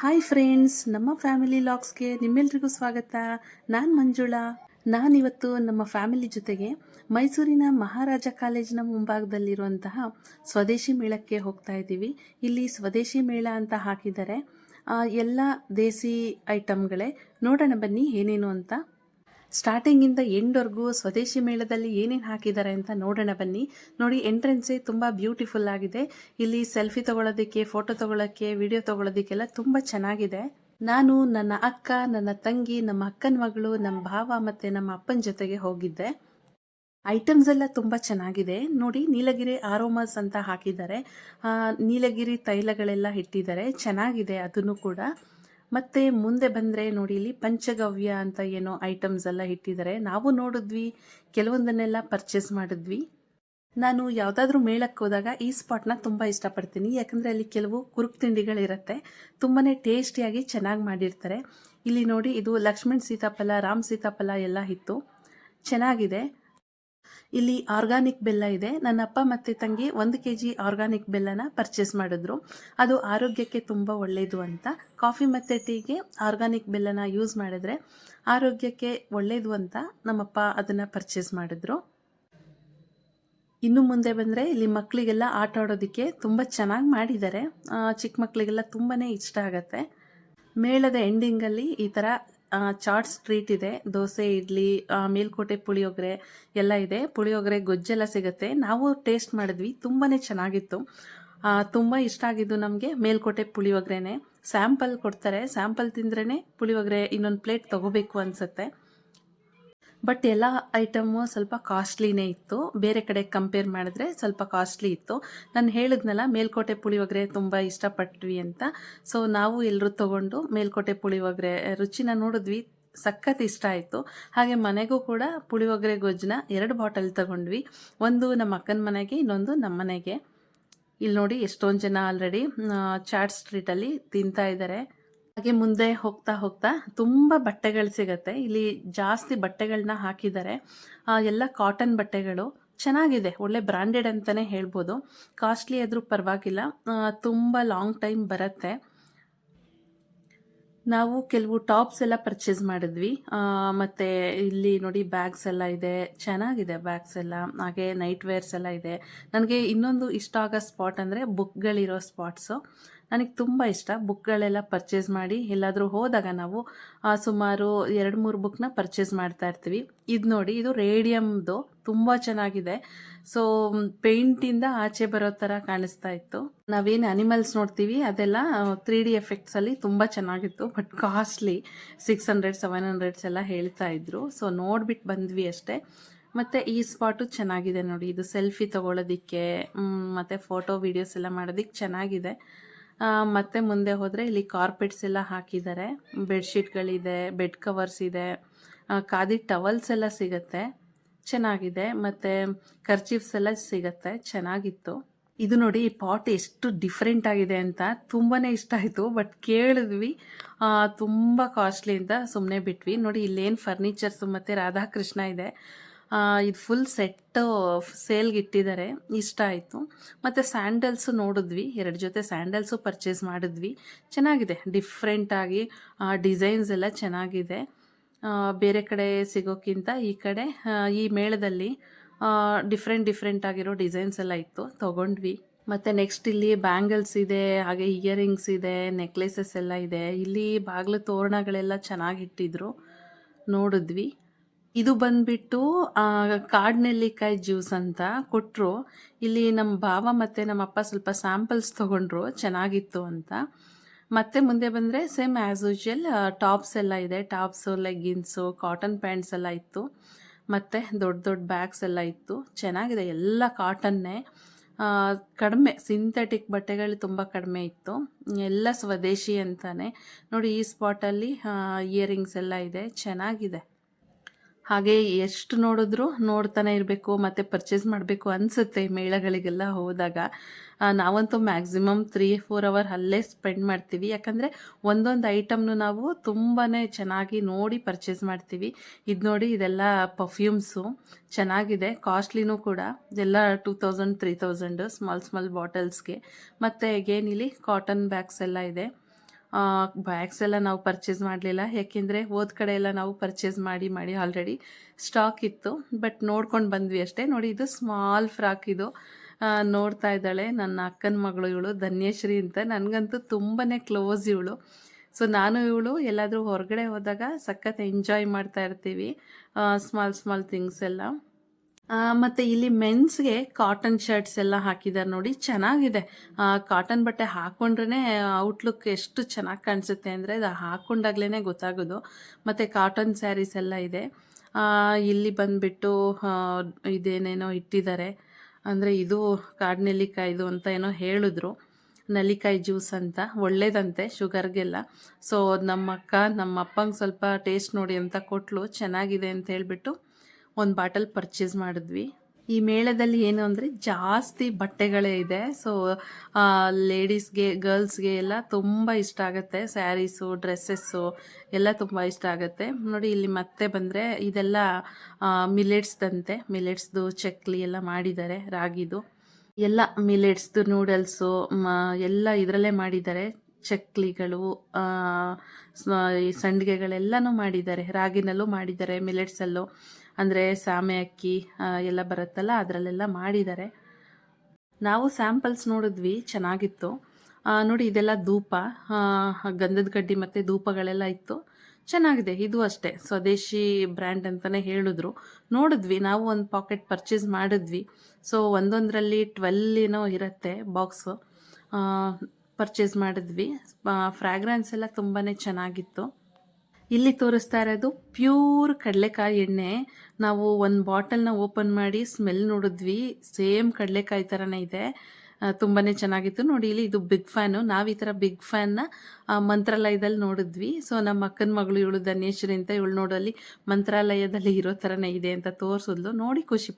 Hi friends ನಮ್ಮ family ಲಾಗ್ಸ್ಗೆ ನಿಮ್ಮೆಲ್ರಿಗೂ ಸ್ವಾಗತ. ನಾನು ಮಂಜುಳಾ. ನಾನಿವತ್ತು ನಮ್ಮ ಫ್ಯಾಮಿಲಿ ಜೊತೆಗೆ ಮೈಸೂರಿನ ಮಹಾರಾಜ ಕಾಲೇಜಿನ ಮುಂಭಾಗದಲ್ಲಿರುವಂತಹ ಸ್ವದೇಶಿ ಮೇಳಕ್ಕೆ ಹೋಗ್ತಾ ಇದ್ದೀವಿ. ಇಲ್ಲಿ ಸ್ವದೇಶಿ ಮೇಳ ಅಂತ ಹಾಕಿದ್ದಾರೆ ಎಲ್ಲ ದೇಸಿ ಐಟಮ್ಗಳೇ ನೋಡೋಣ ಬನ್ನಿ ಏನೇನು ಅಂತ. ಸ್ಟಾರ್ಟಿಂಗಿಂದ ಎಂಡ್ವರೆಗೂ ಸ್ವದೇಶಿ ಮೇಳದಲ್ಲಿ ಏನೇನು ಹಾಕಿದ್ದಾರೆ ಅಂತ ನೋಡೋಣ ಬನ್ನಿ. ನೋಡಿ, ಎಂಟ್ರೆನ್ಸೇ ತುಂಬ ಬ್ಯೂಟಿಫುಲ್ ಆಗಿದೆ. ಇಲ್ಲಿ ಸೆಲ್ಫಿ ತಗೊಳ್ಳೋದಕ್ಕೆ ಫೋಟೋ ತೊಗೊಳೋಕ್ಕೆ, ವಿಡಿಯೋ ತಗೊಳ್ಳೋದಕ್ಕೆಲ್ಲ ತುಂಬ ಚೆನ್ನಾಗಿದೆ. ನಾನು ನನ್ನ ಅಕ್ಕ, ನನ್ನ ತಂಗಿ, ನಮ್ಮ ಅಕ್ಕನ ಮಗಳು ನಮ್ಮ ಭಾವ ಮತ್ತು ನಮ್ಮ ಅಪ್ಪನ ಜೊತೆಗೆ ಹೋಗಿದ್ದೆ. ಐಟಮ್ಸ್ ಎಲ್ಲ ತುಂಬ ಚೆನ್ನಾಗಿದೆ. ನೋಡಿ, ನೀಲಗಿರಿ ಆರೋಮಾಸ್ ಅಂತ ಹಾಕಿದ್ದಾರೆ. ನೀಲಗಿರಿ ತೈಲಗಳೆಲ್ಲ ಇಟ್ಟಿದ್ದಾರೆ. ಚೆನ್ನಾಗಿದೆ, ಅದನ್ನು ಕೂಡ. ಮತ್ತೆ ಮುಂದೆ ಬಂದರೆ ನೋಡಿ ಇಲ್ಲಿ ಪಂಚಗವ್ಯ ಅಂತ ಏನೋ ಐಟಮ್ಸ್ ಎಲ್ಲ ಇಟ್ಟಿದ್ದಾರೆ. ನಾವು ನೋಡಿದ್ವಿ, ಕೆಲವೊಂದನ್ನೆಲ್ಲ ಪರ್ಚೇಸ್ ಮಾಡಿದ್ವಿ. ನಾನು ಯಾವುದಾದ್ರೂ ಮೇಳಕ್ಕೆ ಹೋದಾಗ ಈ ಸ್ಪಾಟ್ನ ತುಂಬ ಇಷ್ಟಪಡ್ತೀನಿ. ಯಾಕಂದರೆ ಅಲ್ಲಿ ಕೆಲವು ಕುರುಕ್ ತಿಂಡಿಗಳಿರುತ್ತೆ. ತುಂಬಾ ಟೇಸ್ಟಿಯಾಗಿ ಚೆನ್ನಾಗಿ ಮಾಡಿರ್ತಾರೆ. ಇಲ್ಲಿ ನೋಡಿ ಇದು ಲಕ್ಷ್ಮಣ್ ಸೀತಾಫಲ, ರಾಮ್ ಸೀತಾಫಲ ಎಲ್ಲ ಇತ್ತು. ಚೆನ್ನಾಗಿದೆ. ಇಲ್ಲಿ ಆರ್ಗಾನಿಕ್ ಬೆಲ್ಲ ಇದೆ. ನನ್ನ ಅಪ್ಪ ಮತ್ತು ತಂಗಿ ಒಂದು ಕೆ ಜಿ ಆರ್ಗಾನಿಕ್ ಬೆಲ್ಲನ ಪರ್ಚೇಸ್ ಮಾಡಿದ್ರು. ಅದು ಆರೋಗ್ಯಕ್ಕೆ ತುಂಬ ಒಳ್ಳೆಯದು ಅಂತ. ಕಾಫಿ ಮತ್ತು ಟೀಗೆ ಆರ್ಗಾನಿಕ್ ಬೆಲ್ಲನ ಯೂಸ್ ಮಾಡಿದ್ರೆ ಆರೋಗ್ಯಕ್ಕೆ ಒಳ್ಳೆಯದು ಅಂತ ನಮ್ಮಪ್ಪ ಅದನ್ನು ಪರ್ಚೇಸ್ ಮಾಡಿದ್ರು. ಇನ್ನು ಮುಂದೆ ಬಂದರೆ ಇಲ್ಲಿ ಮಕ್ಕಳಿಗೆಲ್ಲ ಆಟ ಆಡೋದಕ್ಕೆ ತುಂಬ ಚೆನ್ನಾಗಿ ಮಾಡಿದ್ದಾರೆ. ಚಿಕ್ಕ ಮಕ್ಕಳಿಗೆಲ್ಲ ತುಂಬಾ ಇಷ್ಟ ಆಗತ್ತೆ. ಮೇಳದ ಎಂಡಿಂಗಲ್ಲಿ ಈ ಥರ ಚಾಟ್ ಸ್ಟ್ರೀಟ್ ಇದೆ. ದೋಸೆ, ಇಡ್ಲಿ ಮೇಲ್ಕೋಟೆ ಪುಳಿಯೋಗರೆ ಎಲ್ಲ ಇದೆ. ಪುಳಿಯೋಗರೆ, ಗೊಜ್ಜೆಲ್ಲ ಸಿಗುತ್ತೆ. ನಾವು ಟೇಸ್ಟ್ ಮಾಡಿದ್ವಿ. ತುಂಬಾ ಚೆನ್ನಾಗಿತ್ತು. ತುಂಬ ಇಷ್ಟ ಆಗಿದ್ದು ನಮಗೆ ಮೇಲ್ಕೋಟೆ ಪುಳಿಯೋಗರೆನೆ. ಸ್ಯಾಂಪಲ್ ಕೊಡ್ತಾರೆ. ಸ್ಯಾಂಪಲ್ ತಿಂದ್ರೇ ಪುಳಿಯೋಗರೆ ಇನ್ನೊಂದು ಪ್ಲೇಟ್ ತಗೋಬೇಕು ಅನಿಸುತ್ತೆ. ಬಟ್ ಎಲ್ಲ ಐಟಮು ಸ್ವಲ್ಪ ಕಾಸ್ಟ್ಲಿನೇ ಇತ್ತು. ಬೇರೆ ಕಡೆ ಕಂಪೇರ್ ಮಾಡಿದ್ರೆ ಸ್ವಲ್ಪ ಕಾಸ್ಟ್ಲಿ ಇತ್ತು. ನಾನು ಹೇಳಿದ್ನಲ್ಲ, ಮೇಲ್ಕೋಟೆ ಪುಳಿಯೋಗರೆ ತುಂಬ ಇಷ್ಟಪಟ್ವಿ ಅಂತ. ಸೊ ನಾವು ಎಲ್ಲರೂ ತಗೊಂಡು ಮೇಲ್ಕೋಟೆ ಪುಳಿಯೋಗರೆ ರುಚಿನ ನೋಡಿದ್ವಿ, ಸಖತ್ ಇಷ್ಟ ಆಯಿತು. ಹಾಗೆ ಮನೆಗೂ ಕೂಡ ಪುಳಿಯೋಗರೆ ಗೊಜ್ಜನ ಎರಡು ಬಾಟಲ್ ತಗೊಂಡ್ವಿ. ಒಂದು ನಮ್ಮ ಅಕ್ಕನ ಮನೆಗೆ, ಇನ್ನೊಂದು ನಮ್ಮ ಮನೆಗೆ. ಇಲ್ಲಿ ನೋಡಿ ಎಷ್ಟೊಂದು ಜನ ಆಲ್ರೆಡಿ ಚಾಟ್ ಸ್ಟ್ರೀಟಲ್ಲಿ ತಿಂತಾ ಇದ್ದಾರೆ ಹಾಗೆ ಮುಂದೆ ಹೋಗ್ತಾ ಹೋಗ್ತಾ ತುಂಬ ಬಟ್ಟೆಗಳು ಸಿಗತ್ತೆ. ಇಲ್ಲಿ ಜಾಸ್ತಿ ಬಟ್ಟೆಗಳನ್ನ ಹಾಕಿದ್ದಾರೆ. ಎಲ್ಲ ಕಾಟನ್ ಬಟ್ಟೆಗಳು ಚೆನ್ನಾಗಿದೆ. ಒಳ್ಳೆ ಬ್ರ್ಯಾಂಡೆಡ್ ಅಂತಲೇ ಹೇಳ್ಬೋದು. ಕಾಸ್ಟ್ಲಿ ಆದರೂ ಪರವಾಗಿಲ್ಲ. ತುಂಬ ಲಾಂಗ್ ಟೈಮ್ ಬರುತ್ತೆ. ನಾವು ಕೆಲವು ಟಾಪ್ಸ್ ಎಲ್ಲ ಪರ್ಚೇಸ್ ಮಾಡಿದ್ವಿ. ಮತ್ತೆ ಇಲ್ಲಿ ನೋಡಿ ಬ್ಯಾಗ್ಸ್ ಎಲ್ಲ ಇದೆ. ಚೆನ್ನಾಗಿದೆ ಬ್ಯಾಗ್ಸ್ ಎಲ್ಲ. ಹಾಗೆ ನೈಟ್ ವೇರ್ಸ್ ಎಲ್ಲ ಇದೆ. ನನಗೆ ಇನ್ನೊಂದು ಇಷ್ಟ ಆಗೋ ಸ್ಪಾಟ್ ಅಂದರೆ ಬುಕ್ಗಳಿರೋ ಸ್ಪಾಟ್ಸು ನನಗೆ ತುಂಬ ಇಷ್ಟ. ಬುಕ್ಗಳೆಲ್ಲ ಪರ್ಚೇಸ್ ಮಾಡಿ ಎಲ್ಲಾದರೂ ಹೋದಾಗ ನಾವು ಸುಮಾರು ಎರಡು ಮೂರು ಬುಕ್ನ ಪರ್ಚೇಸ್ ಮಾಡ್ತಾ ಇರ್ತೀವಿ. ಇದು ನೋಡಿ, ಇದು ರೇಡಿಯಮ್ದು ತುಂಬ ಚೆನ್ನಾಗಿದೆ. ಸೊ ಪೇಂಟಿಂದ ಆಚೆ ಬರೋ ಥರ ಕಾಣಿಸ್ತಾ ಇತ್ತು. ನಾವೇನು ಅನಿಮಲ್ಸ್ ನೋಡ್ತೀವಿ, ಅದೆಲ್ಲ ತ್ರೀ ಡಿ ಎಫೆಕ್ಟ್ಸಲ್ಲಿ ತುಂಬ ಚೆನ್ನಾಗಿತ್ತು. But costly six hundred, seven hundreds ಎಲ್ಲ ಹೇಳ್ತಾ ಇದ್ರು. ಸೊ ನೋಡ್ಬಿಟ್ಟು ಬಂದ್ವಿ ಅಷ್ಟೇ. ಮತ್ತು ಈ ಸ್ಪಾಟು ಚೆನ್ನಾಗಿದೆ ನೋಡಿ. ಇದು ಸೆಲ್ಫಿ ತಗೊಳ್ಳೋದಿಕ್ಕೆ ಮತ್ತು ಫೋಟೋ, ವೀಡಿಯೋಸ್ ಎಲ್ಲ ಮಾಡೋದಿಕ್ಕೆ ಚೆನ್ನಾಗಿದೆ. ಮತ್ತೆ ಮುಂದೆ ಹೋದರೆ ಇಲ್ಲಿ ಕಾರ್ಪೆಟ್ಸ್ ಎಲ್ಲ ಹಾಕಿದ್ದಾರೆ. ಬೆಡ್ಶೀಟ್ಗಳಿದೆ, ಬೆಡ್ ಕವರ್ಸ್ ಇದೆ ಖಾದಿ ಟವಲ್ಸ್ ಎಲ್ಲ ಸಿಗುತ್ತೆ. ಚೆನ್ನಾಗಿದೆ. ಮತ್ತು ಕರ್ಚೀಫ್ಸ್ ಎಲ್ಲ ಸಿಗತ್ತೆ. ಚೆನ್ನಾಗಿತ್ತು. ಇದು ನೋಡಿ, ಈ ಪಾಟ್ ಎಷ್ಟು ಡಿಫ್ರೆಂಟ್ ಆಗಿದೆ ಅಂತ ತುಂಬಾ ಇಷ್ಟ ಆಯಿತು. ಬಟ್ ಕೇಳಿದ್ವಿ ತುಂಬ ಕಾಸ್ಟ್ಲಿ ಅಂತ ಸುಮ್ಮನೆ ಬಿಟ್ವಿ. ನೋಡಿ, ಇಲ್ಲೇನು ಫರ್ನಿಚರ್ಸು ಮತ್ತು ರಾಧಾಕೃಷ್ಣ ಇದೆ. ಇದು ಫುಲ್ ಸೆಟ್ಟು ಸೇಲ್ಗೆ ಇಟ್ಟಿದ್ದಾರೆ ಇಷ್ಟ ಆಯಿತು. ಮತ್ತು ಸ್ಯಾಂಡಲ್ಸು ನೋಡಿದ್ವಿ. ಎರಡು ಜೊತೆ ಸ್ಯಾಂಡಲ್ಸು ಪರ್ಚೇಸ್ ಮಾಡಿದ್ವಿ. ಚೆನ್ನಾಗಿದೆ. ಡಿಫ್ರೆಂಟಾಗಿ ಡಿಸೈನ್ಸ್ ಎಲ್ಲ ಚೆನ್ನಾಗಿದೆ. ಬೇರೆ ಕಡೆ ಸಿಗೋಕ್ಕಿಂತ ಈ ಕಡೆ ಈ ಮೇಳದಲ್ಲಿ ಡಿಫ್ರೆಂಟ್ ಡಿಫ್ರೆಂಟ್ ಆಗಿರೋ ಡಿಸೈನ್ಸ್ ಎಲ್ಲ ಇತ್ತು. ತೊಗೊಂಡ್ವಿ. ಮತ್ತು ನೆಕ್ಸ್ಟ್ ಇಲ್ಲಿ ಬ್ಯಾಂಗಲ್ಸ್ ಇದೆ, ಹಾಗೆ ಇಯರಿಂಗ್ಸ್ ಇದೆ ನೆಕ್ಲೆಸಸ್ ಎಲ್ಲ ಇದೆ. ಇಲ್ಲಿ ಬಾಗಿಲು ತೋರಣಗಳೆಲ್ಲ ಚೆನ್ನಾಗಿ ಇಟ್ಟಿದ್ರು. ನೋಡಿದ್ವಿ. ಇದು ಬಂದ್ಬಿಟ್ಟು ಆ, ಕಾಡ್ನೆಲ್ಲಿಕಾಯಿ ಜ್ಯೂಸ್ ಅಂತ ಕೊಟ್ಟರು ಇಲ್ಲಿ ನಮ್ಮ ಭಾವ ಮತ್ತು ನಮ್ಮ ಅಪ್ಪ ಸ್ವಲ್ಪ ಸ್ಯಾಂಪಲ್ಸ್ ತೊಗೊಂಡ್ರು ಚೆನ್ನಾಗಿತ್ತು ಅಂತ. ಮತ್ತೆ ಮುಂದೆ ಬಂದರೆ ಸೇಮ್ ಆ್ಯಸ್ ಯೂಶ್ವಲ್ ಟಾಪ್ಸ್ ಎಲ್ಲ ಇದೆ. ಟಾಪ್ಸು ಲೆಗ್ಗಿನ್ಸು ಕಾಟನ್ ಪ್ಯಾಂಟ್ಸ್ ಎಲ್ಲ ಇತ್ತು. ಮತ್ತು ದೊಡ್ಡ ದೊಡ್ಡ ಬ್ಯಾಗ್ಸ್ ಎಲ್ಲ ಇತ್ತು. ಚೆನ್ನಾಗಿದೆ ಎಲ್ಲ ಕಾಟನ್ನೇ ಕಡಿಮೆ ಸಿಂಥೆಟಿಕ್ ಬಟ್ಟೆಗಳು ತುಂಬ ಕಡಿಮೆ ಇತ್ತು. ಎಲ್ಲ ಸ್ವದೇಶಿ ಅಂತಾನೆ. ನೋಡಿ ಈ ಸ್ಪಾಟಲ್ಲಿ ಇಯರಿಂಗ್ಸ್ ಎಲ್ಲ ಇದೆ. ಚೆನ್ನಾಗಿದೆ. ಹಾಗೆ ಎಷ್ಟು ನೋಡಿದ್ರು ನೋಡ್ತಾನೆ ಇರಬೇಕು, ಮತ್ತು ಪರ್ಚೇಸ್ ಮಾಡಬೇಕು ಅನಿಸುತ್ತೆ ಮೇಳಗಳಿಗೆಲ್ಲ ಹೋದಾಗ. ನಾವಂತೂ ಮ್ಯಾಕ್ಸಿಮಮ್ ತ್ರೀ ಫೋರ್ ಅವರ್ ಅಲ್ಲೇ ಸ್ಪೆಂಡ್ ಮಾಡ್ತೀವಿ. ಯಾಕಂದರೆ ಒಂದೊಂದು ಐಟಮ್ನು ನಾವು ತುಂಬಾ ಚೆನ್ನಾಗಿ ನೋಡಿ ಪರ್ಚೇಸ್ ಮಾಡ್ತೀವಿ. ಇದು ನೋಡಿ ಇದೆಲ್ಲ ಪರ್ಫ್ಯೂಮ್ಸು ಚೆನ್ನಾಗಿದೆ ಕಾಸ್ಟ್ಲಿನೂ ಕೂಡ. ಇದೆಲ್ಲ two thousand three thousand small small ಬಾಟಲ್ಸ್ಗೆ ಮತ್ತು ಅಗೇನ್ ಇಲ್ಲಿ ಕಾಟನ್ ಬ್ಯಾಗ್ಸ್ ಎಲ್ಲ ಇದೆ. ಬ್ಯಾಗ್ಸ್ ಎಲ್ಲ ನಾವು ಪರ್ಚೇಸ್ ಮಾಡಲಿಲ್ಲ. ಯಾಕೆಂದರೆ ಹೋದ ಕಡೆ ಎಲ್ಲ ನಾವು ಪರ್ಚೇಸ್ ಮಾಡಿ ಮಾಡಿ ಆಲ್ರೆಡಿ ಸ್ಟಾಕ್ ಇತ್ತು. ಬಟ್ ನೋಡ್ಕೊಂಡು ಬಂದ್ವಿ ಅಷ್ಟೇ. ನೋಡಿ, ಇದು ಸ್ಮಾಲ್ ಫ್ರಾಕ್ ಇದು. ನೋಡ್ತಾ ಇದ್ದಾಳೆ ನನ್ನ ಅಕ್ಕನ ಮಗಳು ಇವಳು, ಧನ್ಯಶ್ರೀ ಅಂತ. ನನಗಂತೂ ತುಂಬಾ ಕ್ಲೋಸ್ ಇವಳು. ಸೊ ನಾನು ಇವಳು ಎಲ್ಲಾದರೂ ಹೊರಗಡೆ ಹೋದಾಗ ಸಖತ್ ಎಂಜಾಯ್ ಮಾಡ್ತಾ ಇರ್ತೀವಿ. ಸ್ಮಾಲ್ ಸ್ಮಾಲ್ ಥಿಂಗ್ಸ್ ಎಲ್ಲ. ಮತ್ತೆ ಇಲ್ಲಿ ಮೆನ್ಸ್ಗೆ ಕಾಟನ್ ಶರ್ಟ್ಸ್ ಎಲ್ಲ ಹಾಕಿದ್ದಾರೆ ನೋಡಿ, ಚೆನ್ನಾಗಿದೆ. ಕಾಟನ್ ಬಟ್ಟೆ ಹಾಕ್ಕೊಂಡ್ರೇ ಔಟ್ಲುಕ್ ಎಷ್ಟು ಚೆನ್ನಾಗಿ ಕಾಣಿಸುತ್ತೆ ಅಂದರೆ ಅದು ಹಾಕೊಂಡಾಗ್ಲೇ ಗೊತ್ತಾಗೋದು. ಮತ್ತು ಕಾಟನ್ ಸ್ಯಾರೀಸ್ ಎಲ್ಲ ಇದೆ. ಇಲ್ಲಿ ಬಂದುಬಿಟ್ಟು ಇದೇನೇನೋ ಇಟ್ಟಿದ್ದಾರೆ. ಅಂದರೆ ಇದು ಕಾಡ್ನೆಲ್ಲಿಕಾಯ್ದು ಅಂತ ಏನೋ ಹೇಳಿದ್ರು. ನಲ್ಲಿಕಾಯಿ ಜ್ಯೂಸ್ ಅಂತ, ಒಳ್ಳೇದಂತೆ, ಶುಗರ್ಗೆಲ್ಲ. ಸೊ ನಮ್ಮ ಅಕ್ಕ ನಮ್ಮ ಅಪ್ಪಂಗೆ ಸ್ವಲ್ಪ ಟೇಸ್ಟ್ ನೋಡಿ ಅಂತ ಕೊಟ್ಲು, ಚೆನ್ನಾಗಿದೆ ಅಂತ ಹೇಳ್ಬಿಟ್ಟು ಒಂದು ಬಾಟಲ್ ಪರ್ಚೇಸ್ ಮಾಡಿದ್ವಿ. ಈ ಮೇಳದಲ್ಲಿ ಏನು ಅಂದರೆ ಜಾಸ್ತಿ ಬಟ್ಟೆಗಳೇ ಇದೆ. ಸೊ ಲೇಡೀಸ್ಗೆ ಗರ್ಲ್ಸ್ಗೆ ಎಲ್ಲ ತುಂಬ ಇಷ್ಟ ಆಗುತ್ತೆ. ಸ್ಯಾರೀಸು ಡ್ರೆಸ್ಸಸ್ಸು ಎಲ್ಲ ತುಂಬ ಇಷ್ಟ ಆಗುತ್ತೆ. ನೋಡಿ, ಇಲ್ಲಿ ಮತ್ತೆ ಬಂದರೆ ಇದೆಲ್ಲ ಮಿಲೆಟ್ಸ್ದಂತೆ ಮಿಲೆಟ್ಸ್ದು ಚಕ್ಲಿ ಎಲ್ಲ ಮಾಡಿದ್ದಾರೆ ರಾಗಿದು. ಎಲ್ಲ ಮಿಲೆಟ್ಸ್ದು ನೂಡಲ್ಸು ಎಲ್ಲ ಇದರಲ್ಲೇ ಮಾಡಿದ್ದಾರೆ. ಚಕ್ಲಿಗಳು ಸಂಡಿಗೆಗಳೆಲ್ಲನೂ ಮಾಡಿದ್ದಾರೆ. ರಾಗಿನಲ್ಲೂ ಮಾಡಿದ್ದಾರೆ ಮಿಲೆಟ್ಸಲ್ಲೂ ಅಂದರೆ ಸಾಮೆ ಅಕ್ಕಿ ಎಲ್ಲ ಬರುತ್ತಲ್ಲ, ಅದರಲ್ಲೆಲ್ಲ ಮಾಡಿದ್ದಾರೆ. ನಾವು ಸ್ಯಾಂಪಲ್ಸ್ ನೋಡಿದ್ವಿ, ಚೆನ್ನಾಗಿತ್ತು. ನೋಡಿ, ಇದೆಲ್ಲ ಧೂಪ ಗಂಧದ ಕಡ್ಡಿ ಮತ್ತು ಧೂಪಗಳೆಲ್ಲ ಇತ್ತು. ಚೆನ್ನಾಗಿದೆ, ಇದು ಅಷ್ಟೇ, ಸ್ವದೇಶಿ ಬ್ರ್ಯಾಂಡ್ ಅಂತಲೇ ಹೇಳಿದ್ರು. ನೋಡಿದ್ವಿ, ನಾವು ಒಂದು ಪಾಕೆಟ್ ಪರ್ಚೇಸ್ ಮಾಡಿದ್ವಿ. ಸೊ ಒಂದೊಂದರಲ್ಲಿ ಟ್ವೆಲ್ ಏನೋ ಇರುತ್ತೆ ಬಾಕ್ಸು ಪರ್ಚೇಸ್ ಮಾಡಿದ್ವಿ. ಫ್ರ್ಯಾಗ್ರೆನ್ಸ್ ಎಲ್ಲ ತುಂಬಾ ಚೆನ್ನಾಗಿತ್ತು. ಇಲ್ಲಿ ತೋರಿಸ್ತಾ ಇರೋದು ಪ್ಯೂರ್ ಕಡಲೆಕಾಯಿ ಎಣ್ಣೆ. ನಾವು ಒಂದು ಬಾಟಲ್ನ ಓಪನ್ ಮಾಡಿ ಸ್ಮೆಲ್ ನೋಡಿದ್ವಿ. ಸೇಮ್ ಕಡಲೆಕಾಯಿ ಥರನೇ ಇದೆ. ತುಂಬಾ ಚೆನ್ನಾಗಿತ್ತು. ನೋಡಿ, ಇಲ್ಲಿ ಇದು ಬಿಗ್ ಫ್ಯಾನು. ನಾವು ಈ ಥರ ಬಿಗ್ ಫ್ಯಾನ್ನ ಮಂತ್ರಾಲಯದಲ್ಲಿ ನೋಡಿದ್ವಿ. ಸೊ, ನಮ್ಮ ಅಕ್ಕನ ಮಗಳು ಇವಳು ಧನೇಶ್ವರಿ ಅಂತ ಇವಳು ನೋಡಲ್ಲಿ ಮಂತ್ರಾಲಯದಲ್ಲಿ ಇರೋ ಥರನೇ ಇದೆ ಅಂತ ತೋರಿಸಿದ್ಲು. ನೋಡಿ ಖುಷಿ.